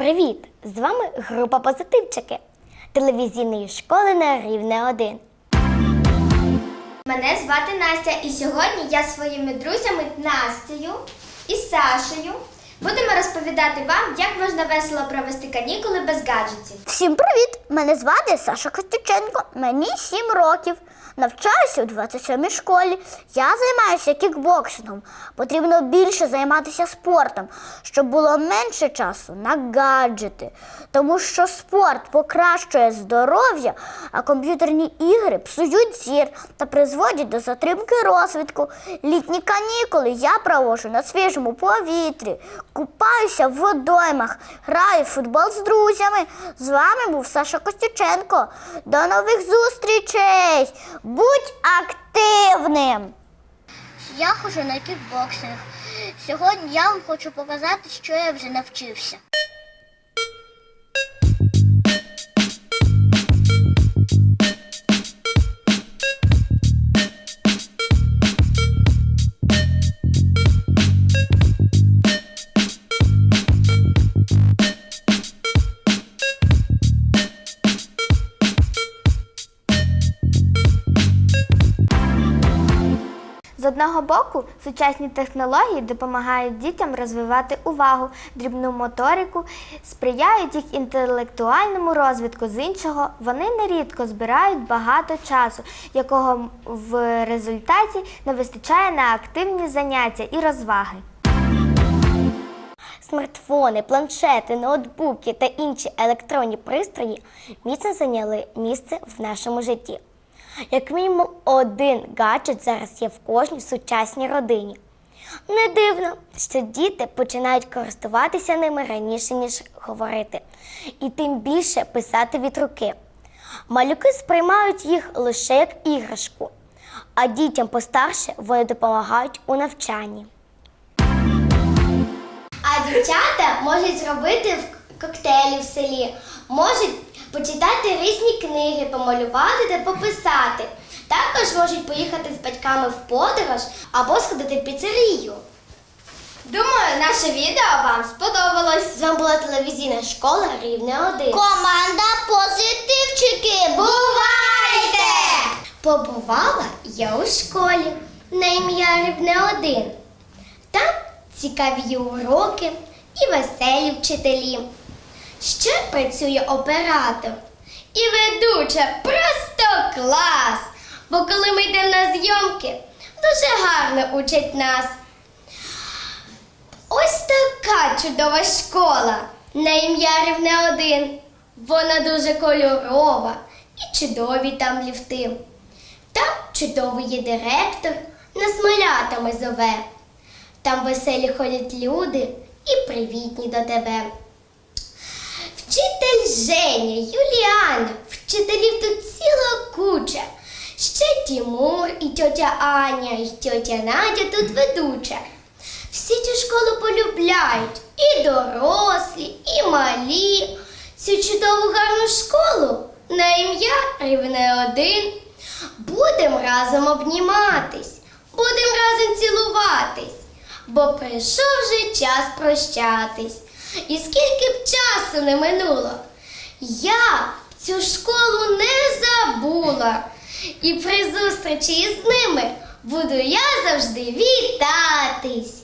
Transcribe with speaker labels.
Speaker 1: Привіт! З вами група позитивчики телевізійної школи на рівне 1.
Speaker 2: Мене звати Настя, і сьогодні я зі своїми друзями Настею і Сашею будемо розповідати вам, як можна весело провести канікули без гаджетів.
Speaker 3: Всім привіт! Мене звати Саша Костюченко, мені 7 років. Навчаюся у 27-й школі. Я займаюся кікбоксингом. Потрібно більше займатися спортом, щоб було менше часу на гаджети. Тому що спорт покращує здоров'я, а комп'ютерні ігри псують зір та призводять до затримки розвитку. Літні канікули я проводжу на свіжому повітрі, купаюся в водоймах, граю в футбол з друзями. З вами був Саша Костюченко. До нових зустрічей! Будь активним! Я хожу на кікбоксинг. Сьогодні я вам хочу показати, що я вже навчився.
Speaker 2: З одного боку, сучасні технології допомагають дітям розвивати увагу, дрібну моторику, сприяють їх інтелектуальному розвитку. З іншого, вони нерідко збирають багато часу, якого в результаті не вистачає на активні заняття і розваги.
Speaker 1: Смартфони, планшети, ноутбуки та інші електронні пристрої міцно зайняли місце в нашому житті. Як мінімум один гаджет зараз є в кожній сучасній родині. Не дивно, що діти починають користуватися ними раніше, ніж говорити, і тим більше писати від руки. Малюки сприймають їх лише як іграшку, а дітям постарше вони допомагають у навчанні.
Speaker 2: А дівчата можуть зробити коктейлі в селі, можуть почитати різні книги, помалювати та пописати. Також можуть поїхати з батьками в подорож або сходити в піцерію. Думаю, наше відео вам сподобалось.
Speaker 1: З вами була телевізійна школа Рівне 1.
Speaker 3: Команда позитивчики!
Speaker 2: Бувайте! Побувала я у школі на ім'я Рівне 1. Там цікаві уроки і веселі вчителі. Ще працює оператор і ведуча просто клас. Бо коли ми йдемо на зйомки, дуже гарно учать нас. Ось така чудова школа на ім'я Рівне 1. Вона дуже кольорова і чудові там ліфти. Там чудовий є директор, нас малятами зове. Там веселі ходять люди і привітні до тебе. Вчитель Женя, Юліана, вчителів тут ціла. Ще Тімур і тьотя Аня, і тьотя Надя тут ведуча. Всі цю школу полюбляють і дорослі, і малі. Цю чудову гарну школу на ім'я Рівне один. Будем разом обніматись, будем разом цілуватись, бо прийшов вже час прощатись. І скільки б часу не минуло, я цю школу не забула. І при зустрічі із ними буду я завжди вітатись.